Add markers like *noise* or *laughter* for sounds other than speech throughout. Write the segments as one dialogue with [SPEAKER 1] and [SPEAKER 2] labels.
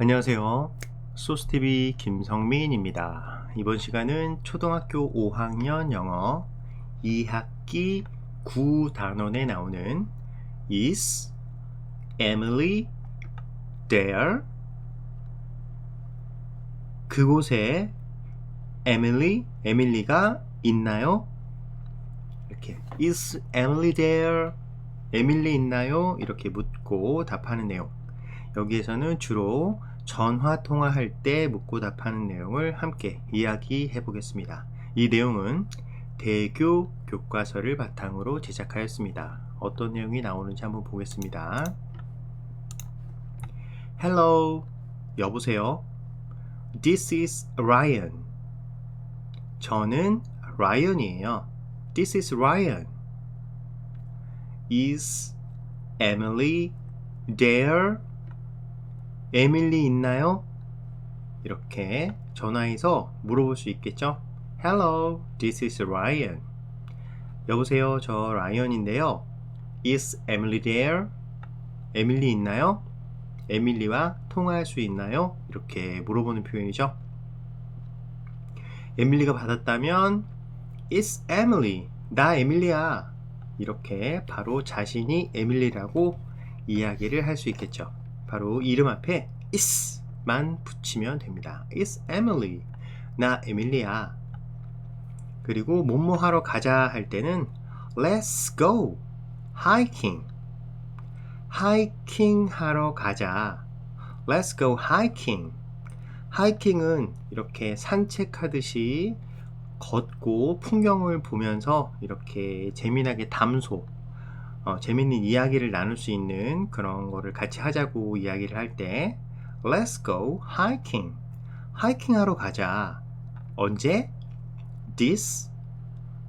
[SPEAKER 1] 안녕하세요. 소스TV 김성민입니다. 이번 시간은 초등학교 5학년 영어 2학기 9단원에 나오는 is Emily there? 그곳에 에밀리, 에밀리가 있나요? 이렇게 is Emily there? 에밀리 있나요? 이렇게 묻고 답하는 내용. 여기에서는 주로 전화 통화할 때 묻고 답하는 내용을 함께 이야기해 보겠습니다. 이 내용은 대교 교과서를 바탕으로 제작하였습니다. 어떤 내용이 나오는지 한번 보겠습니다. Hello, 여보세요. This is Ryan. 저는 라이언이에요. This is Ryan. Is Emily there? 에밀리 있나요? 이렇게 전화해서 물어볼 수 있겠죠? Hello, this is Ryan. 여보세요, 저 라이언인데요. Is Emily there? 에밀리 있나요? 에밀리와 통화할 수 있나요? 이렇게 물어보는 표현이죠. 에밀리가 받았다면 It's Emily. 나 에밀리야. 이렇게 바로 자신이 에밀리라고 이야기를 할 수 있겠죠. 바로 이름 앞에 is만 붙이면 됩니다. It's Emily. 나 에밀리야. 그리고 뭐뭐 하러 가자 할 때는 Let's go hiking. 하이킹 하러 가자. Let's go hiking. 하이킹은 이렇게 산책하듯이 걷고 풍경을 보면서 이렇게 재미나게 담소, 어, 재밌는 이야기를 나눌 수 있는 그런 거를 같이 하자고 이야기를 할 때 Let's go hiking. 하이킹 하러 가자. 언제? This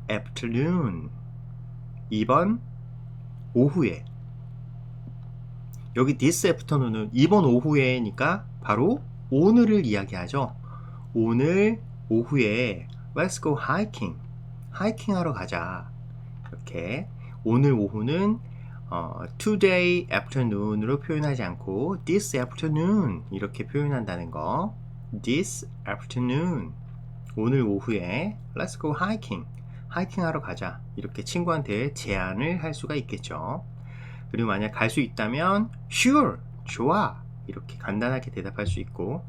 [SPEAKER 1] afternoon. 이번 오후에. 여기 this afternoon은 이번 오후에니까 바로 오늘을 이야기하죠. 오늘 오후에 Let's go hiking. 하이킹 하러 가자. 이렇게 오늘 오후는 어, today afternoon으로 표현하지 않고 this afternoon 이렇게 표현한다는 거. this afternoon 오늘 오후에 let's go hiking 하이킹 하러 가자 이렇게 친구한테 제안을 할 수가 있겠죠. 그리고 만약 갈 수 있다면 sure 좋아 이렇게 간단하게 대답할 수 있고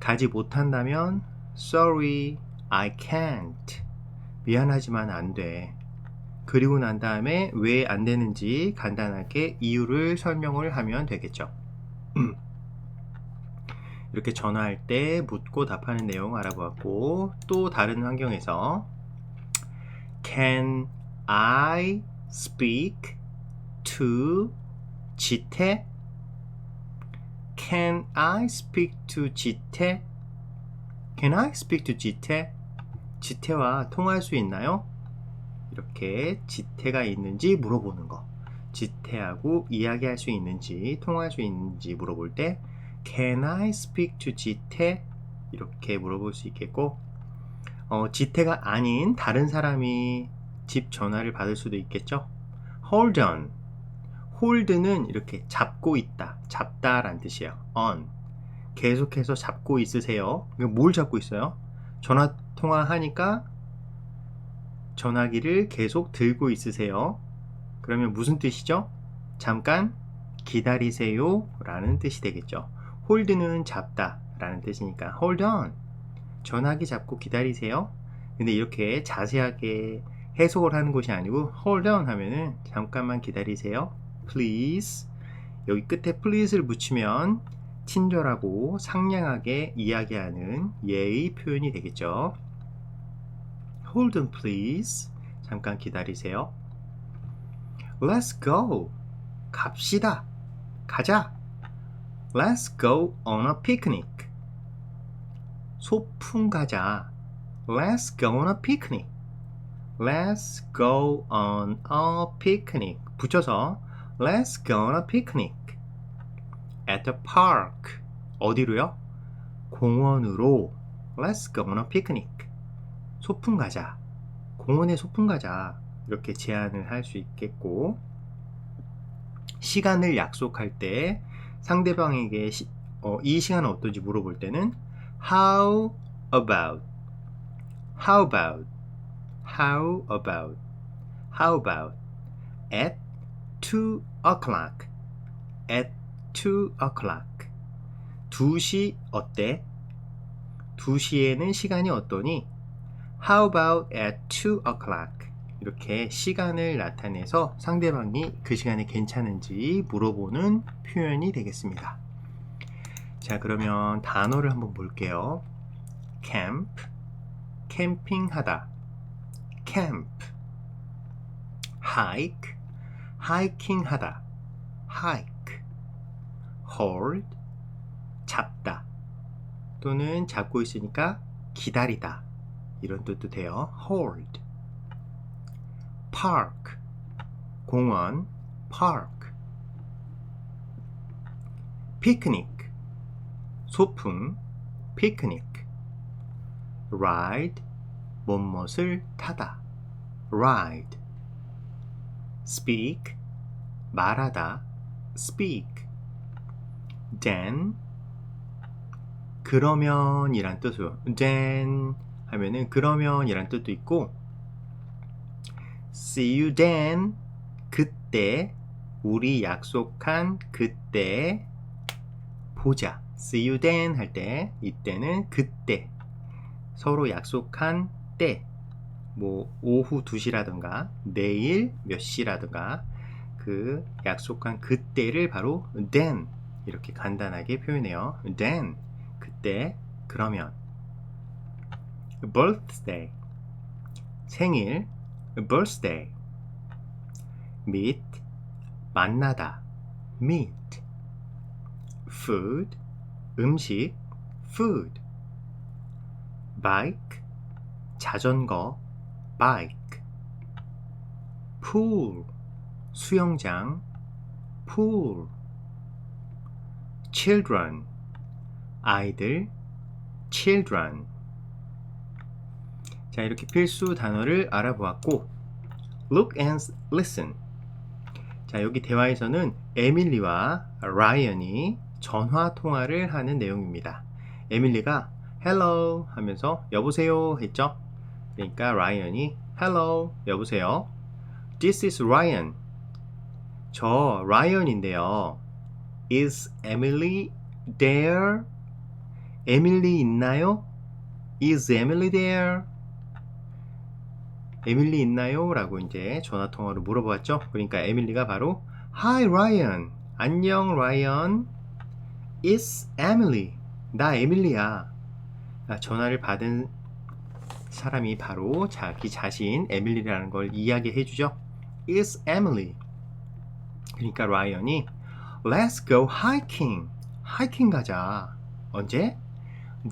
[SPEAKER 1] 가지 못한다면 sorry I can't 미안하지만 안 돼. 그리고 난 다음에 왜 안 되는지 간단하게 이유를 설명을 하면 되겠죠. 이렇게 전화할 때 묻고 답하는 내용 알아보았고 또 다른 환경에서 Can I speak to 지태? Can I speak to 지태? Can I speak to 지태? 지태와 통화할 수 있나요? 이렇게 지태가 있는지 물어보는 거. 지태하고 이야기할 수 있는지, 통화할 수 있는지 물어볼 때 Can I speak to 지태? 이렇게 물어볼 수 있겠고 어, 지태가 아닌 다른 사람이 집 전화를 받을 수도 있겠죠. Hold on. hold는 이렇게 잡고 있다, 잡다 란 뜻이에요. on. 계속해서 잡고 있으세요. 뭘 잡고 있어요? 전화 통화하니까 전화기를 계속 들고 있으세요. 그러면 무슨 뜻이죠? 잠깐 기다리세요 라는 뜻이 되겠죠. 홀드는 잡다 라는 뜻이니까 hold on. 전화기 잡고 기다리세요. 근데 이렇게 자세하게 해석을 하는 것이 아니고 hold on 하면은 잠깐만 기다리세요. please. 여기 끝에 please를 붙이면 친절하고 상냥하게 이야기하는 예의 표현이 되겠죠. Hold on, please. 잠깐 기다리세요. Let's go. 갑시다. 가자. Let's go on a picnic. 소풍 가자. Let's go on a picnic. Let's go on a picnic. 붙여서 Let's go on a picnic. At the park. 어디로요? 공원으로. Let's go on a picnic. 소풍 가자. 공원에 소풍 가자. 이렇게 제안을 할 수 있겠고, 시간을 약속할 때 상대방에게 시, 어, 이 시간은 어떤지 물어볼 때는 How about? How about? How about? How about? At 2 o'clock. At 2 o'clock. 2시 어때? 2시에는 시간이 어떠니? How about at 2 o'clock? 이렇게 시간을 나타내서 상대방이 그 시간에 괜찮은지 물어보는 표현이 되겠습니다. 자, 그러면 단어를 한번 볼게요. camp, 캠핑하다. camp, hike, 하이킹하다. hike, hold, 잡다. 또는 잡고 있으니까 기다리다. 이런 뜻도 돼요. hold. park, 공원, park. picnic, 소풍, picnic. ride, 뭐뭇을 타다. ride. speak, 말하다. speak. then, 그러면이란 뜻으로 then 하면은 그러면 이란 뜻도 있고 see you then 그때 우리 약속한 그때 보자. see you then 할 때 이때는 그때. 서로 약속한 때. 뭐 오후 2시라든가 내일 몇 시라든가 그 약속한 그때를 바로 then 이렇게 간단하게 표현해요. then 그때 그러면 birthday 생일 birthday meet 만나다 meet food 음식 food bike 자전거 bike pool 수영장 pool children 아이들 children 자 이렇게 필수 단어를 알아보았고 look and listen. 자 여기 대화에서는 에밀리와 라이언이 전화 통화를 하는 내용입니다. 에밀리가 hello 하면서 여보세요 했죠. 그러니까 라이언이 hello 여보세요? This is Ryan. 저 라이언인데요. Is Emily there? 에밀리 있나요? Is Emily there? 에밀리 있나요? 라고 이제 전화 통화로 물어보았죠. 그러니까 에밀리가 바로 Hi Ryan. 안녕 라이언. It's Emily. 나 에밀리야. 아, 전화를 받은 사람이 바로 자기 자신 에밀리라는 걸 이야기해 주죠. It's Emily. 그러니까 라이언이 Let's go hiking. 하이킹 가자. 언제?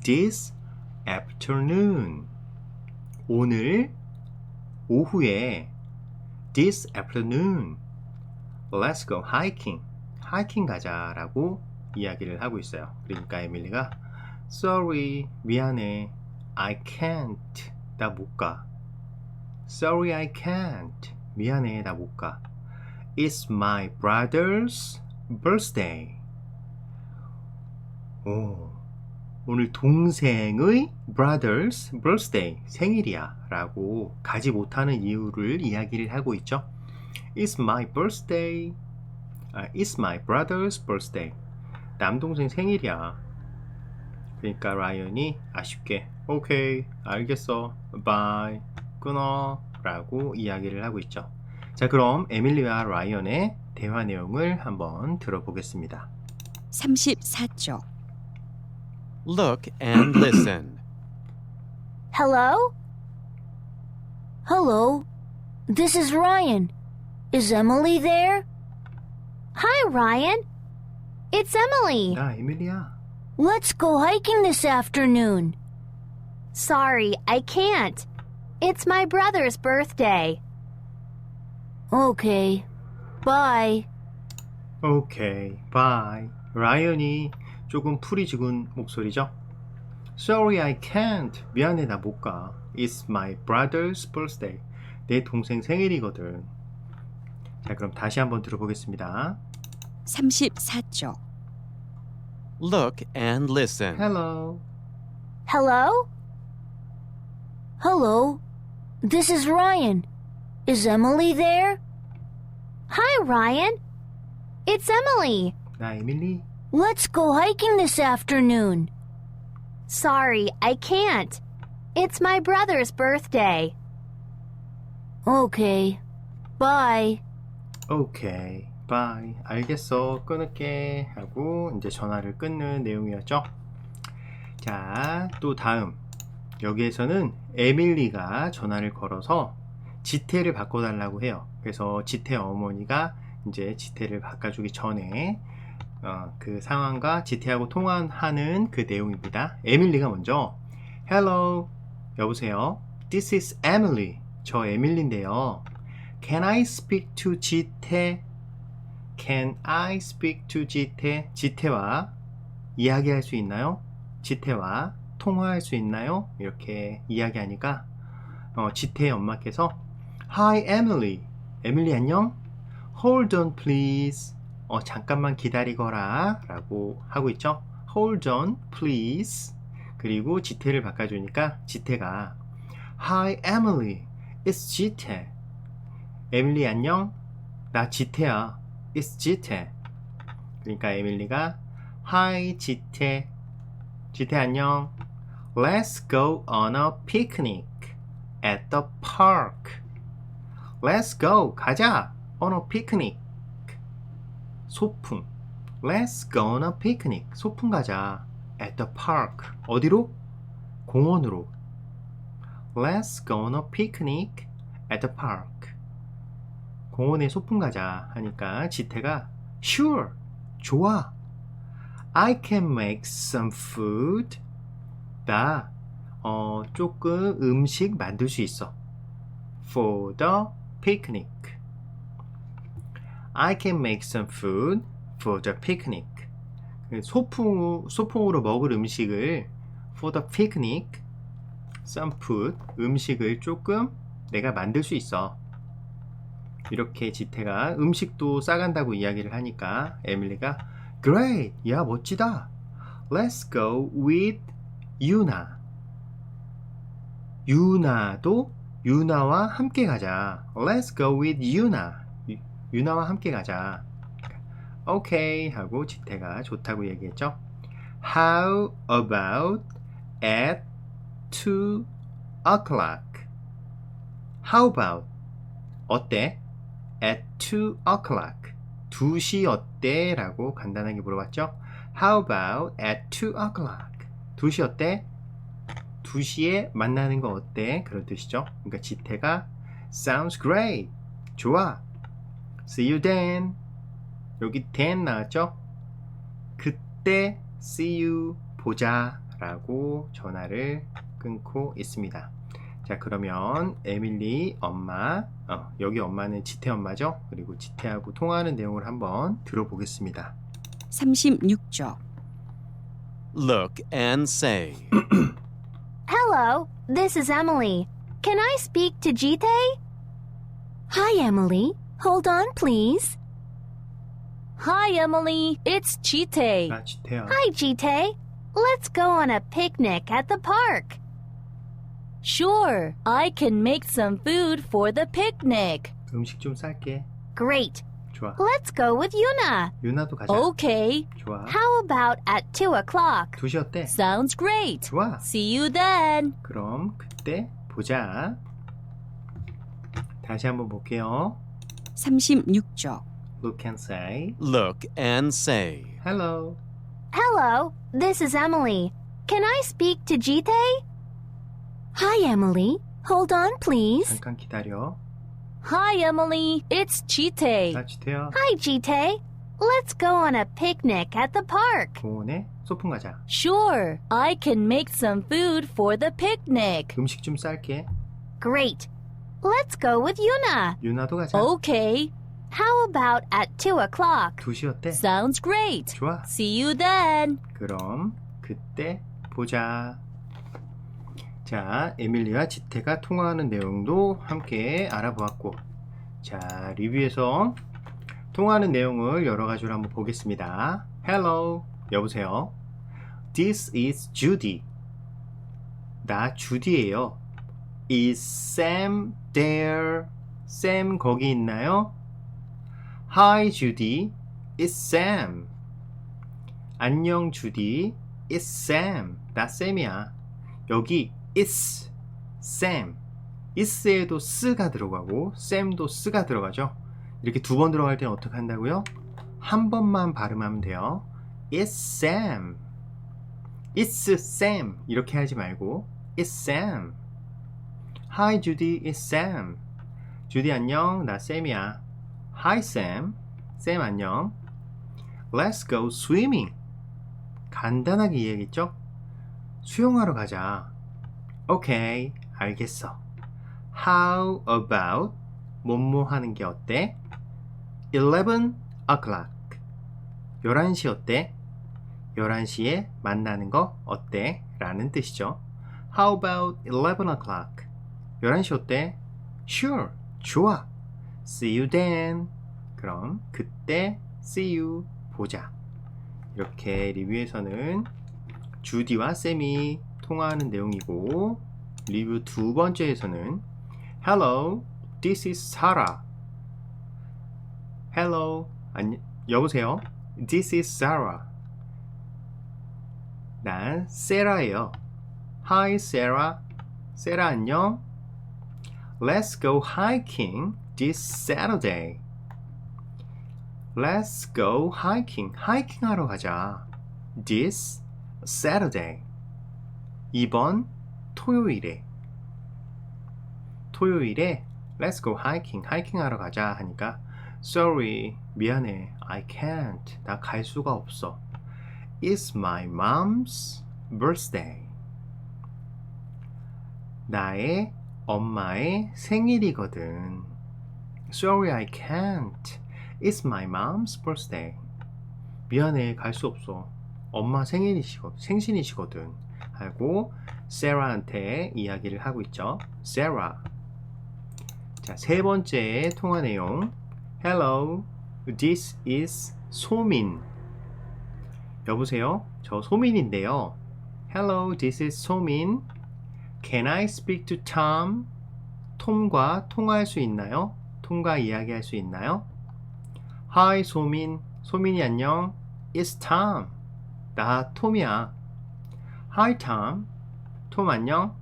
[SPEAKER 1] This afternoon. 오늘 오후에 This afternoon. Let's go hiking. 하이킹 가자라고 이야기를 하고 있어요. 그러니까 에밀리가 Sorry. 미안해. I can't. 나 못 가. Sorry, I can't. 미안해. 나 못 가. It's my brother's birthday. 오, 오늘 동생의 brother's birthday 생일이야 라고 가지 못하는 이유를 이야기를 하고 있죠. It's my birthday. 아, It's my brother's birthday. 남동생 생일이야. 그러니까 라이언이 아쉽게 오케이 알겠어 바이 끊어 라고 이야기를 하고 있죠. 자 그럼 에밀리와 라이언의 대화 내용을 한번 들어보겠습니다.
[SPEAKER 2] 34쪽
[SPEAKER 3] Look and listen. *clears throat*
[SPEAKER 4] Hello? Hello. This is Ryan. Is Emily there? Hi, Ryan. It's Emily.
[SPEAKER 1] 야 에밀리야
[SPEAKER 4] Let's go hiking this afternoon.
[SPEAKER 5] Sorry, I can't. It's my brother's birthday.
[SPEAKER 4] Okay. Bye.
[SPEAKER 1] 오케이 바이 라이언이 조금 풀이 죽은 목소리죠. Sorry I can't 미안해 나 못 가. It's my brother's birthday 내 동생 생일이거든. 자 그럼 다시 한번 들어보겠습니다.
[SPEAKER 2] 34쪽
[SPEAKER 3] Look and listen.
[SPEAKER 1] Hello.
[SPEAKER 5] Hello?
[SPEAKER 4] Hello. This is Ryan. Is Emily there?
[SPEAKER 5] Hi, Ryan. It's Emily.
[SPEAKER 1] 나 에밀리.
[SPEAKER 4] Let's go hiking this afternoon.
[SPEAKER 5] Sorry, I can't. It's my brother's birthday.
[SPEAKER 4] Okay. Bye.
[SPEAKER 1] 오케이. 바이. 알겠어. 끊을게. 하고 이제 전화를 끊는 내용이었죠. 자, 또 다음. 여기에서는 에밀리가 전화를 걸어서 지태를 바꿔달라고 해요. 그래서 지태 어머니가 이제 지태를 바꿔주기 전에 어, 그 상황과 지태하고 통화하는 그 내용입니다. 에밀리가 먼저 Hello, 여보세요. This is Emily. 저 에밀리인데요. Can I speak to 지태? Can I speak to 지태? 지태와 이야기할 수 있나요? 지태와 통화할 수 있나요? 이렇게 이야기하니까 어, 지태의 엄마께서 Hi Emily. 에밀리 안녕? Hold on please. 어, 잠깐만 기다리거라 라고 하고 있죠. Hold on please. 그리고 지태를 바꿔주니까 지태가 Hi Emily. It's 지태. 에밀리 안녕? 나 지태야. It's 지태. 그러니까 에밀리가 Hi 지태. 지태 안녕. Let's go on a picnic at the park. Let's go. 가자. On a picnic. 소풍. Let's go on a picnic. 소풍 가자. At the park. 어디로? 공원으로. Let's go on a picnic at the park. 공원에 소풍 가자 하니까 지태가 Sure. 좋아. I can make some food. 나 어, 조금 음식 만들 수 있어. For the picnic. I can make some food for the picnic. 그 소풍, 소풍으로 먹을 음식을 for the picnic, some food, 음식을 조금 내가 만들 수 있어. 이렇게 지태가 음식도 싸간다고 이야기를 하니까 에밀리가 Great! 야 멋지다! Let's go with 유나. 유나도 유나와 함께 가자. Let's go with 유나. 유- 유나와 함께 가자. 오케이 하고 지태가 좋다고 얘기했죠. How about at 2 o'clock? How about 어때? At 2 o'clock. 2시 어때? 라고 간단하게 물어봤죠. How about at 2 o'clock? 2시 어때? 2시에 만나는 거 어때? 그런 뜻이죠. 그러니까 지태가 Sounds great. 좋아. See you then. 여기 then 나왔죠? 그때 see you 보자 라고 전화를 끊고 있습니다. 자 그러면 에밀리 엄마 어, 여기 엄마는 지태 엄마죠? 그리고 지태하고 통화하는 내용을 한번 들어보겠습니다.
[SPEAKER 2] 36쪽.
[SPEAKER 3] Look and say.
[SPEAKER 5] Hello, this is Emily. Can I speak to Jite?
[SPEAKER 4] Hi, Emily. Hold on, please.
[SPEAKER 5] Hi, Emily. It's Jite.
[SPEAKER 1] 나 지태야.
[SPEAKER 5] Hi, Jite. Let's go on a picnic at the park. Sure, I can make some food for the picnic.
[SPEAKER 1] 음식 좀 쌀게.
[SPEAKER 5] Great.
[SPEAKER 1] 좋아.
[SPEAKER 5] Let's go with Yuna.
[SPEAKER 1] 유나도 가자.
[SPEAKER 5] Okay.
[SPEAKER 1] 좋아.
[SPEAKER 5] How about at 2 o'clock?
[SPEAKER 1] 2시 어때?
[SPEAKER 5] Sounds great.
[SPEAKER 1] 좋아.
[SPEAKER 5] See you then.
[SPEAKER 1] 그럼 그때 보자. 다시 한번 볼게요.
[SPEAKER 2] 36쪽.
[SPEAKER 1] Look and say
[SPEAKER 3] Look and say.
[SPEAKER 1] hello.
[SPEAKER 5] Hello, this is Emily. Can I speak to Jite?
[SPEAKER 4] Hi, Emily. Hold on, please.
[SPEAKER 1] 잠깐 기다려.
[SPEAKER 5] Hi, Emily. It's Jite.
[SPEAKER 1] 나 지태야.
[SPEAKER 5] Hi, Jite. Let's go on a picnic at the park.
[SPEAKER 1] 공원에 소풍 가자.
[SPEAKER 5] Sure, I can make some food for the picnic.
[SPEAKER 1] 음식 좀 쌀게.
[SPEAKER 5] Great. Let's go with Yuna.
[SPEAKER 1] 유나도 가자.
[SPEAKER 5] Okay. How about at 2 o'clock?
[SPEAKER 1] 2시 어때?
[SPEAKER 5] Sounds great.
[SPEAKER 1] 좋아.
[SPEAKER 5] See you then.
[SPEAKER 1] 그럼 그때 보자. 자, 에밀리와 지태가 통화하는 내용도 함께 알아보았고, 자, 리뷰에서 통화하는 내용을 여러 가지로 한번 보겠습니다. Hello, 여보세요. This is Judy. 나 주디예요. Is Sam there? Sam 거기 있나요? Hi Judy. It's Sam. 안녕 주디. It's Sam. 나 쌤이야. 여기 is Sam. is에도 스가 들어가고 sam도 스가 들어가죠. 이렇게 두 번 들어갈 때는 어떻게 한다고요? 한 번만 발음하면 돼요. It's Sam. It's Sam. 이렇게 하지 말고 It's Sam. Hi Judy, it's Sam. 주디 안녕, 나 쌤이야. Hi Sam. 쌤 안녕. Let's go swimming. 간단하게 이야기했죠? 수영하러 가자. 오케이, 알겠어. How about 뭐뭐 하는 게 어때? 11 o'clock. 11시 어때? 11시에 만나는 거 어때? 라는 뜻이죠. How about 11 o'clock? 11시 어때? Sure, 좋아. See you then. 그럼 그때 see you 보자. 이렇게 리뷰에서는 주디와 쌤이 통화하는 내용이고 리뷰 두 번째에서는 Hello, this is Sarah. Hello, 안녕, 여보세요. This is Sarah. 난 세라예요. Hi, Sarah. 세라 안녕. Let's go hiking this Saturday. Let's go hiking. 하이킹 하러 가자. This Saturday. 이번 토요일에. 토요일에 Let's go hiking. 하이킹 하러 가자 하니까 Sorry. 미안해. I can't. 나 갈 수가 없어. It's my mom's birthday. 나의 엄마의 생일이거든. Sorry, I can't. It's my mom's birthday. 미안해, 갈 수 없어. 엄마 생일이시거, 생신이시거든. 하고 세라한테 이야기를 하고 있죠. 세라. 자, 세 번째 통화 내용. Hello, this is 소민. 여보세요? 저 소민인데요. Hello, this is 소민. Can I speak to Tom? 톰과 통화할 수 있나요? 톰과 이야기할 수 있나요? Hi, 소민. 소민이 안녕. It's Tom. 나 톰이야. Hi, Tom. 톰 안녕.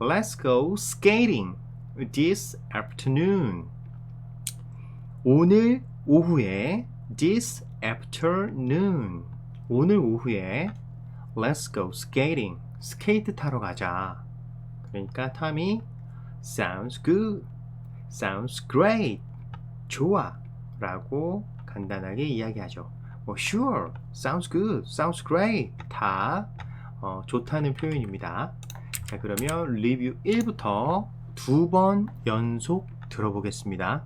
[SPEAKER 1] Let's go skating this afternoon. 오늘 오후에 this afternoon. 오늘 오후에 Let's go skating. 스케이트 타러 가자. 그러니까 탐이 sounds good. sounds great. 좋아. 라고 간단하게 이야기하죠. 뭐 sure, sounds good, sounds great. 다 어, 좋다는 표현입니다. 자, 그러면 리뷰 1부터 두 번 연속 들어보겠습니다.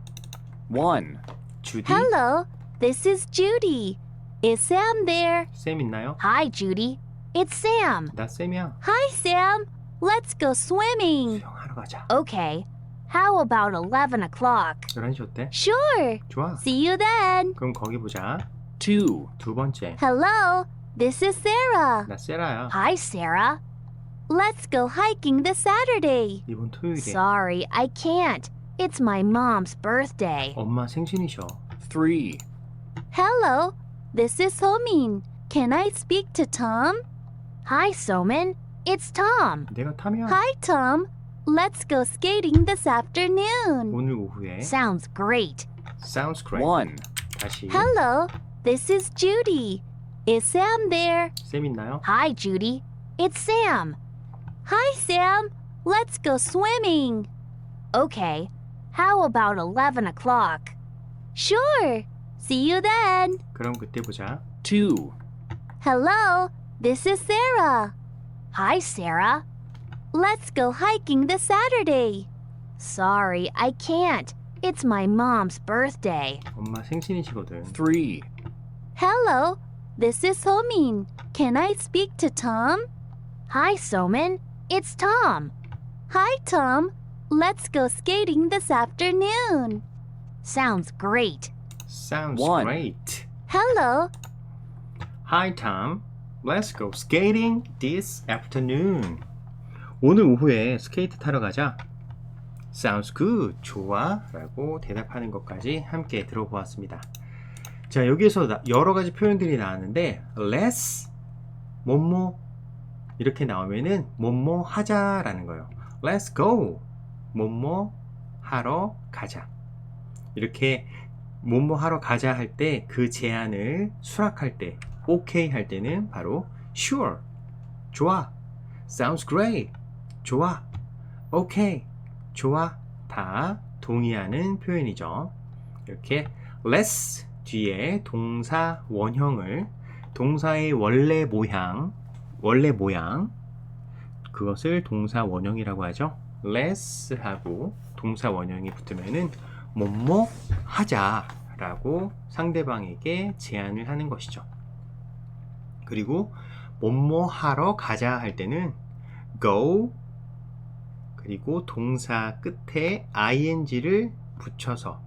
[SPEAKER 3] 1.
[SPEAKER 1] 주디,
[SPEAKER 5] Hello, this is Judy. Is Sam there?
[SPEAKER 1] 쌤 있나요?
[SPEAKER 5] Hi, Judy. It's Sam.
[SPEAKER 1] 나 쌤이야.
[SPEAKER 5] Hi, Sam. Let's go swimming.
[SPEAKER 1] 수영하러 가자.
[SPEAKER 5] Okay. How about 11 o'clock?
[SPEAKER 1] 11시 어때?
[SPEAKER 5] Sure.
[SPEAKER 1] 좋아.
[SPEAKER 5] See you then.
[SPEAKER 1] 그럼 거기 보자.
[SPEAKER 3] 2.
[SPEAKER 1] 두 번째.
[SPEAKER 5] Hello, this is Sarah.
[SPEAKER 1] 나 세라야.
[SPEAKER 5] Hi, Sarah. Let's go hiking this Saturday.
[SPEAKER 1] 이번 토요일에
[SPEAKER 5] Sorry, I can't. It's my mom's birthday.
[SPEAKER 1] 엄마 생신이셔.
[SPEAKER 3] 3.
[SPEAKER 5] Hello, this is Somin. Can I speak to Tom? Hi, Somin. It's Tom.
[SPEAKER 1] 내가 탐이야.
[SPEAKER 5] Hi, Tom. Let's go skating this afternoon.
[SPEAKER 1] 오늘 오후에
[SPEAKER 5] Sounds great.
[SPEAKER 1] sounds great.
[SPEAKER 3] 1.
[SPEAKER 1] 다시
[SPEAKER 5] Hello, this is Judy. Is Sam there?
[SPEAKER 1] 쌤 있나요?
[SPEAKER 5] Hi, Judy. It's Sam. Hi, Sam. Let's go swimming. Okay. How about 11 o'clock? Sure. See you then.
[SPEAKER 1] 그럼 그때 보자.
[SPEAKER 3] 2.
[SPEAKER 5] Hello, this is Sarah. Hi, Sarah. Let's go hiking this Saturday. Sorry, I can't. It's my mom's birthday.
[SPEAKER 1] 엄마 생신이시거든.
[SPEAKER 3] 3.
[SPEAKER 5] Hello, this is Somin. Can I speak to Tom? Hi, Somin. It's Tom. Hi, Tom. Let's go skating this afternoon. Sounds great.
[SPEAKER 1] sounds
[SPEAKER 3] One.
[SPEAKER 1] great.
[SPEAKER 5] Hello,
[SPEAKER 1] Hi Tom, Let's go skating this afternoon. 오늘 오후에 스케이트 타러 가자. Sounds good. 좋아. 라고 대답하는 것까지 함께 들어보았습니다. 자, 여기에서 나- 여러 가지 표현들이 나왔는데, let's, 뭐뭐, 이렇게 나오면은, 뭐뭐 하자라는 거예요. Let's go. 뭐뭐 하러 가자. 이렇게, 뭐뭐 하러 가자 할 때, 그 제안을 수락할 때, 오케이 할 때는 바로, sure. 좋아. Sounds great. 좋아. 오케이. 좋아. 다 동의하는 표현이죠. 이렇게 let's 뒤에 동사 원형을 동사의 원래 모양, 원래 모양 그것을 동사 원형이라고 하죠. let's 하고 동사 원형이 붙으면은 뭐뭐 하자라고 상대방에게 제안을 하는 것이죠. 그리고 뭐뭐 하러 가자 할 때는 go 그리고 동사 끝에 ing를 붙여서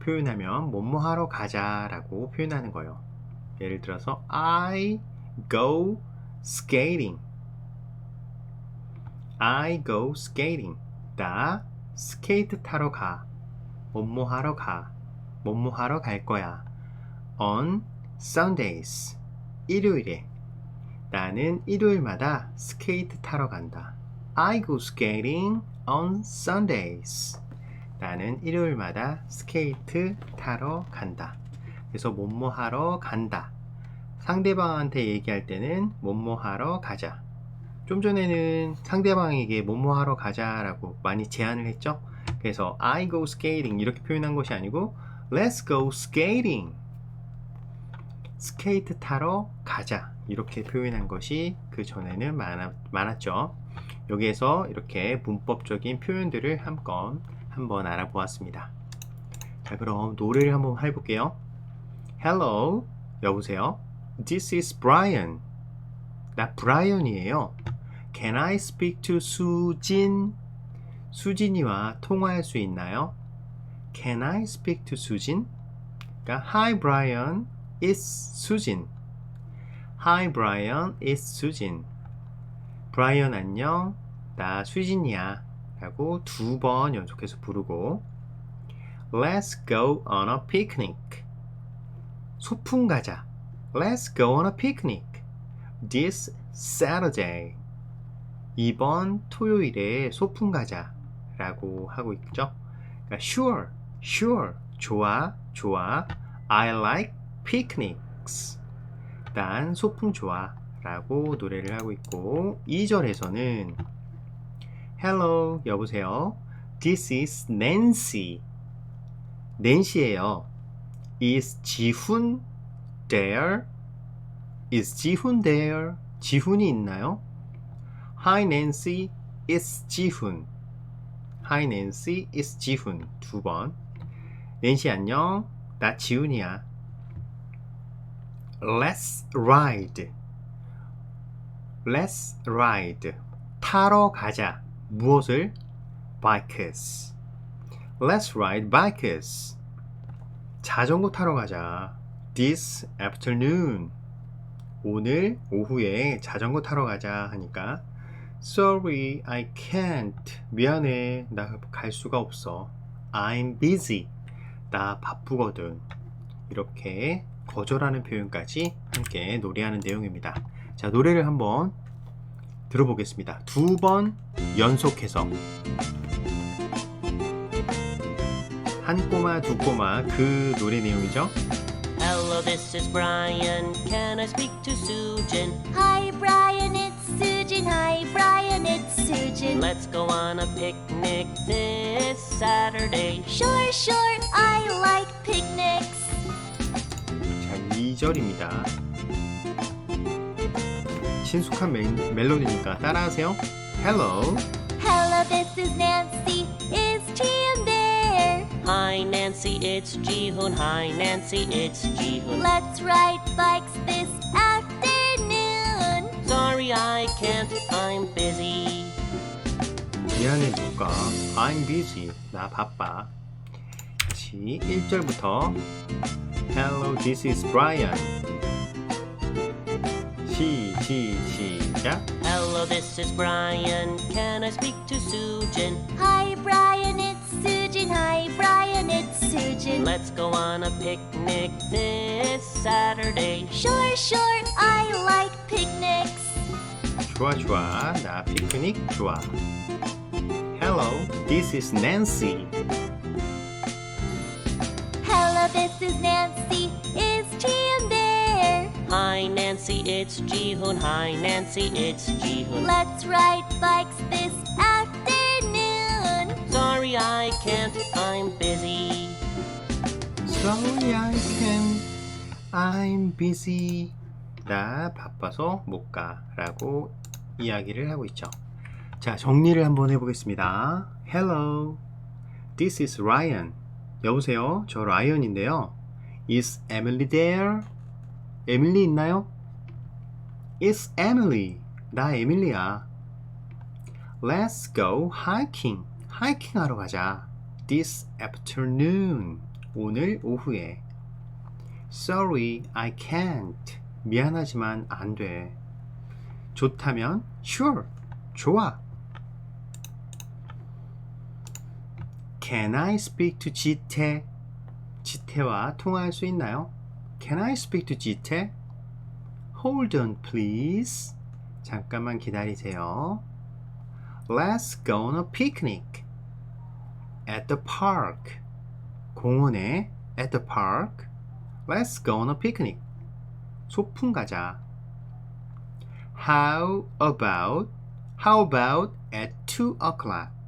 [SPEAKER 1] 표현하면 뭐뭐 하러 가자라고 표현하는 거예요. 예를 들어서 I go skating. I go skating. 나 스케이트 타러 가. 뭐뭐 하러 가. 뭐뭐 하러 갈 거야. On Sundays. 일요일에. 나는 일요일마다 스케이트 타러 간다. I go skating on Sundays. 나는 일요일마다 스케이트 타러 간다. 그래서 뭐뭐 하러 간다. 상대방한테 얘기할 때는 뭐뭐 하러 가자. 좀 전에는 상대방에게 뭐뭐 하러 가자라고 많이 제안을 했죠. 그래서 I go skating 이렇게 표현한 것이 아니고 Let's go skating. 스케이트 타러 가자. 이렇게 표현한 것이 그 전에는 많아, 많았 죠. 여기에서 이렇게 문법적인 표현들을 한번 한번 알아보았습니다. 자, 그럼 노래를 한번 해볼게요. Hello, 여보세요. This is Brian. 나 브라이언이에요. Can I speak to 수진? 수진이와 통화할 수 있나요? Can I speak to 수진? 그러니까 Hi Brian, it's 수진. Hi Brian, it's 수진. 브라이언 안녕. 나 수진이야. 라고 두 번 연속해서 부르고 Let's go on a picnic. 소풍 가자. Let's go on a picnic. This Saturday. 이번 토요일에 소풍 가자. 라고 하고 있죠. 그러니까 sure, sure. 좋아, 좋아. I like picnics. 난 소풍 좋아. 라고 노래를 하고 있고 2절에서는 Hello, 여보세요. This is Nancy. 낸시예요. Is 지훈 there? Is 지훈 there? 지훈이 있나요? Hi Nancy, it's 지훈. Hi Nancy, it's 지훈. 두 번. 낸시 안녕. 나 지훈이야. Let's ride. Let's ride. 타러 가자. 무엇을? Bikes. Let's ride bikes. 자전거 타러 가자. This afternoon. 오늘 오후에 자전거 타러 가자 하니까 Sorry, I can't. 미안해. 나 갈 수가 없어. I'm busy. 나 바쁘거든. 이렇게 거절하는 표현까지 함께 노래하는 내용입니다. 자, 노래를 한번 들어보겠습니다. 두 번 연속해서 한 꼬마 두 꼬마 그 노래 내용이죠.
[SPEAKER 6] Hello, this is Brian. Can I speak to Susan?
[SPEAKER 5] Hi, Brian, it's Sujin. Hi, Brian, it's Sujin.
[SPEAKER 6] Let's go on a picnic this Saturday.
[SPEAKER 5] Sure, sure, I like picnics.
[SPEAKER 1] 자, 2절입니다. 친숙한 멜, 멜로디니까 따라하세요. Hello,
[SPEAKER 5] Hello, this is Nancy. Is Jian there?
[SPEAKER 6] Hi, Nancy, it's Jihoon. Hi, Nancy, it's Jihoon.
[SPEAKER 5] Let's ride bikes this afternoon.
[SPEAKER 6] Sorry, I can't. I'm busy.
[SPEAKER 1] 미안해 못 가. I'm busy. 나 바빠. 다시 1절부터 Hello, this is Brian. 시, 시, 시작.
[SPEAKER 6] Hello, this is Brian. Can I speak to Sujin?
[SPEAKER 5] Hi, Brian, it's Sujin. Hi, Brian, it's Sujin.
[SPEAKER 6] Let's go on a picnic this Saturday.
[SPEAKER 5] Sure, sure, I like picnics.
[SPEAKER 1] 좋아, 좋아. 나 피크닉 좋아. Hello, this is Nancy.
[SPEAKER 5] This is Nancy. Is Jian there?
[SPEAKER 6] Hi, Nancy, it's Jihoon. Hi, Nancy, it's Jihoon.
[SPEAKER 5] Let's ride bikes this afternoon.
[SPEAKER 6] Sorry, I can't. I'm busy.
[SPEAKER 1] Sorry, I can. I'm busy. 나 바빠서 못 가. 라고 이야기를 하고 있죠. 자, 정리를 한번 해보겠습니다. Hello. This is Ryan. 여보세요. 저 라이언인데요. Is Emily there? 에밀리 있나요? It's Emily. 나 에밀리야. Let's go hiking. 하이킹 하러 가자. This afternoon. 오늘 오후에. Sorry, I can't. 미안하지만 안 돼. 좋다면 sure. 좋아. Can I speak to 지태? 지태와 통화할 수 있나요? Can I speak to 지태? Hold on, please. 잠깐만 기다리세요. Let's go on a picnic. At the park. 공원에 at the park. Let's go on a picnic. 소풍 가자. How about How about at 2 o'clock?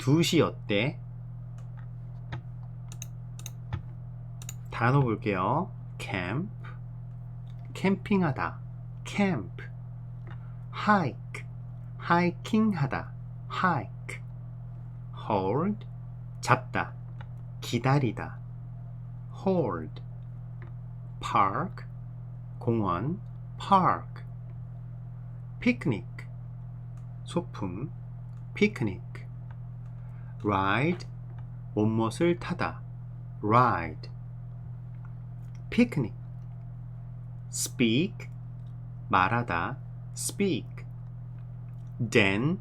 [SPEAKER 1] 2시 어때? 단어 볼게요. camp 캠핑하다. camp hike 하이킹하다. hike hold 잡다. 기다리다. hold 공원 park picnic 소풍 picnic ride 옷못을 타다 ride picnic speak 말하다 speak then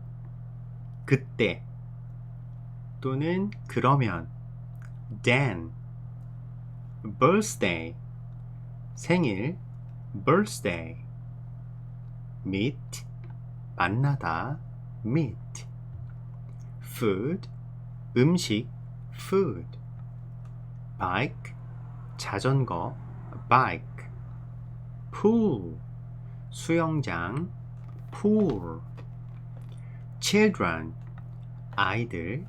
[SPEAKER 1] 그때 또는 그러면 then birthday 생일 birthday meet 만나다 meet food 음식 food bike 자전거 bike pool 수영장 pool children 아이들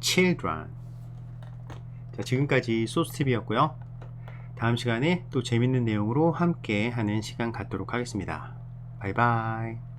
[SPEAKER 1] children 자, 지금까지 소스팁이었고요. 다음 시간에 또 재밌는 내용으로 함께 하는 시간 갖도록 하겠습니다. 바이바이.